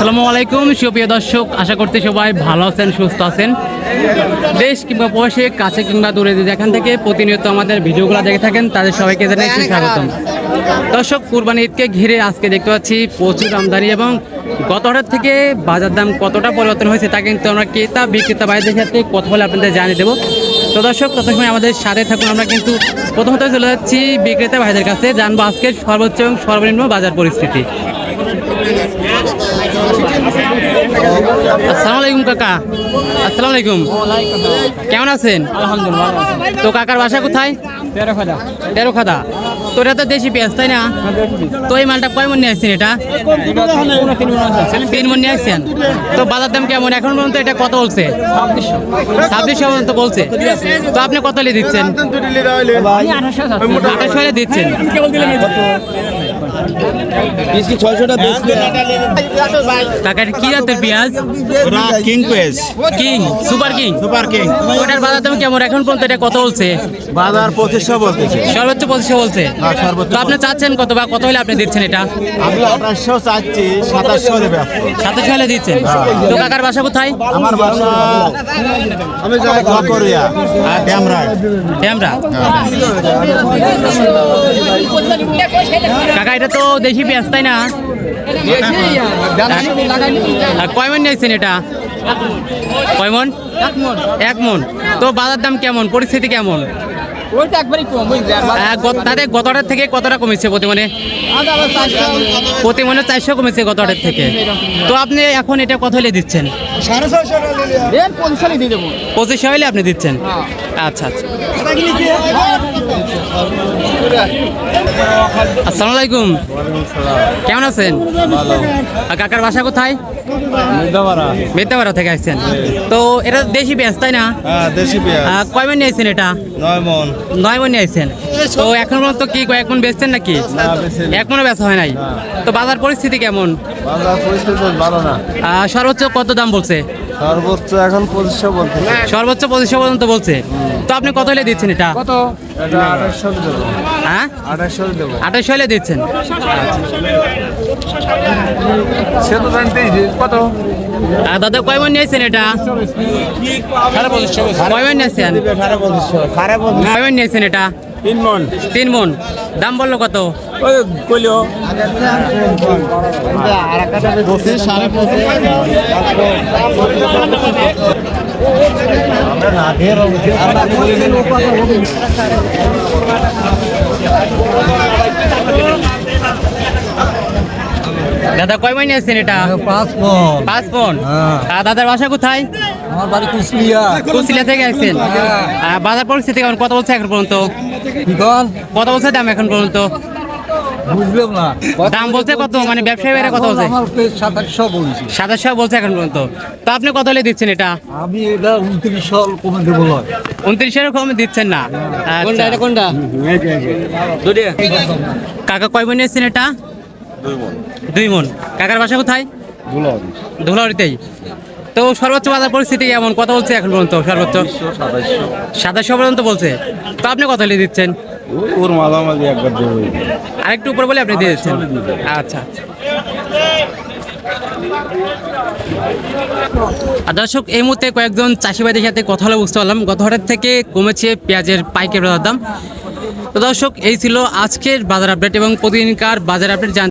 আসসালামু আলাইকুম, সুপ্রিয় দর্শক, আশা করতে সবাই ভালো আছেন, সুস্থ আছেন। দেশ কিংবা প্রবাসী, কাছে কিংবা দূরে যেখান থেকে প্রতিনিয়ত আমাদের ভিডিওগুলো দেখে থাকেন, তাদের সবাইকে জানাই স্বাগতম। দর্শক, কুরবানি ঈদকে ঘিরে আজকে দেখতে পাচ্ছি প্রচুর আমদানি এবং গত হাটের থেকে বাজার দাম কতটা পরিবর্তন হয়েছে তা কিন্তু আমরা ক্রেতা, বিক্রেতা বাইরের সাথে কথা বলে আপনাদের জানিয়ে দেবো। তো দর্শক তত সময় আমাদের সাথে থাকুন, আমরা কিন্তু প্রথমত চলে যাচ্ছি বিক্রেতা ভাইদের কাছে। জানব আজকের সর্বোচ্চ এবং সর্বনিম্ন বাজার পরিস্থিতি। আসসালামু আলাইকুম কাকা। আসসালামু আলাইকুম। কেমন আছেন? আলহামদুলিল্লাহ তো কাকার বাসা কোথায়? তেরো খাদা তো এটা তো দেশি পেঁয়াজ তাই না? তো এই মালটা কয় মন নিয়ে আসছেন এটা? তিন মন নিয়ে আসছেন। তো বাজার দাম কেমন? এখন পর্যন্ত এটা কত বলছে? ছাব্বিশশো পর্যন্ত বলছে। তো আপনি কত লিয়ে দিচ্ছেন? আঠাশ হলে দিচ্ছেন ছয়শটা বেচলে কাকা কি জাতের পেঁয়াজ? King page king super king? Super king. ওটার বাজার দাম কেমন? এখন পর্যন্ত এটা কত বলছে? বাজার পঁচিশশো বলতেছে। সর্বোচ্চ পঁচিশশো বলছে। হ্যাঁ, সর্বোচ্চ তো আপনি চাচ্ছেন কত বা কত হলে আপনি দিচ্ছেন এটা? আমি আঠাশশো চাচ্ছি সাতাশশো দেবে। সাতাশশো হলে দিচ্ছেন। তো কাকার বাসা কোথায়? আমার বাসা আমি যাই করিয়া আর ড্যামরা? ড্যামরা কাকা এটা তো দেশি পেঁয়াজ তাই না? আর কয় মন নিয়েছেন এটা? কয় মন? এক মন। তো বাজার দাম কেমন? পরিস্থিতি কেমন? ওইটা একবারই কম তাদের গত হাটের থেকে কতটা কমেছে প্রতি মনে প্রতি মনে চারশো কমেছে গত হাটের থেকে। তো আপনি এখন এটা কত হলে দিচ্ছেন? পঁচিশশো হলে আপনি দিচ্ছেন। আচ্ছা আচ্ছা। আসসালামু আলাইকুম। কেমন আছেন? কাকার বাসা কোথায়? মেদাবাড়া থেকে আসছেন। তো এটা দেশি পেঁয়াজ তাই না? হ্যাঁ দেশি পেঁয়াজ। কয় মন নিয়েছেন এটা? নয় মন। নয় মন নিয়েছেন তো এখন পর্যন্ত কি কয়েক মন বেচছেন নাকি? না, বেচি না। এক মনে বেচা হয় নাই। তো বাজার পরিস্থিতি কেমন? বাজার পরিস্থিতি ভালো না। আহ, সর্বোচ্চ কত দাম বলছে? সর্বোচ্চ এখন পঁচিশশো বলতে সর্বোচ্চ পঁচিশশো পর্যন্ত বলছে। তো আপনি কত হলে দিচ্ছেন এটা? কত? হ্যাঁ? আঠাশশো হলে দিচ্ছেন? কত? আর দাদা কয় মন নিয়েছেন এটা? কয় মন মন নিয়েছেন এটা? তিন মন তিন মন দাম বলল কত? কইলো। আমরা দাদা কয় মন নিয়েছেন এটা? পাঁচ মন। পাঁচ মন। হ্যাঁ। আর দাদার বাসা কোথায়? আমার বাড়ি কুচলিয়া কুচিলা থেকে আসছেন বাজার পরিস্থিতি কেমন? কত বলছে এখন পর্যন্ত? কত বলছে দাম এখন পর্যন্ত? বুঝলাম না। দাম বলছে কত? মানে ব্যবসায়ী বাইরে কত বলছে? আমার সাতাশশো বলছি। সাতাশশো বলছে এখন পর্যন্ত। তো আপনি কত হলে দিচ্ছেন এটা? আমি এটা উনত্রিশশো কমে দেবো কম দিচ্ছেন না? কোনটা এটা কোনটা? কাকা কয় মন নিয়েছেন এটা? দুই মন। কাকার বাসা কোথায়? ধুলাউড়িতেই তো সর্বোচ্চ বাজার পরিস্থিতি কেমন? কত বলছে এখন পর্যন্ত সর্বোচ্চ? সাতাশশো পর্যন্ত বলছে। তো আপনি কত হলে দিচ্ছেন? ওর মাঝামাঝি একবার দেবো। আরেকটু উপর বলে আপনি দিয়ে দিচ্ছেন? আচ্ছা। আর দর্শক এই মুহূর্তে কয়েকজন চাষিবাদের সাথে কথা হলে বুঝতে পারলাম। গত হাটের থেকে কমেছে পেঁয়াজের পাইকারি বাজার দাম। তো দর্শক এই ছিল আজকের বাজার আপডেট এবং প্রতিদিনকার বাজার আপডেট জানতে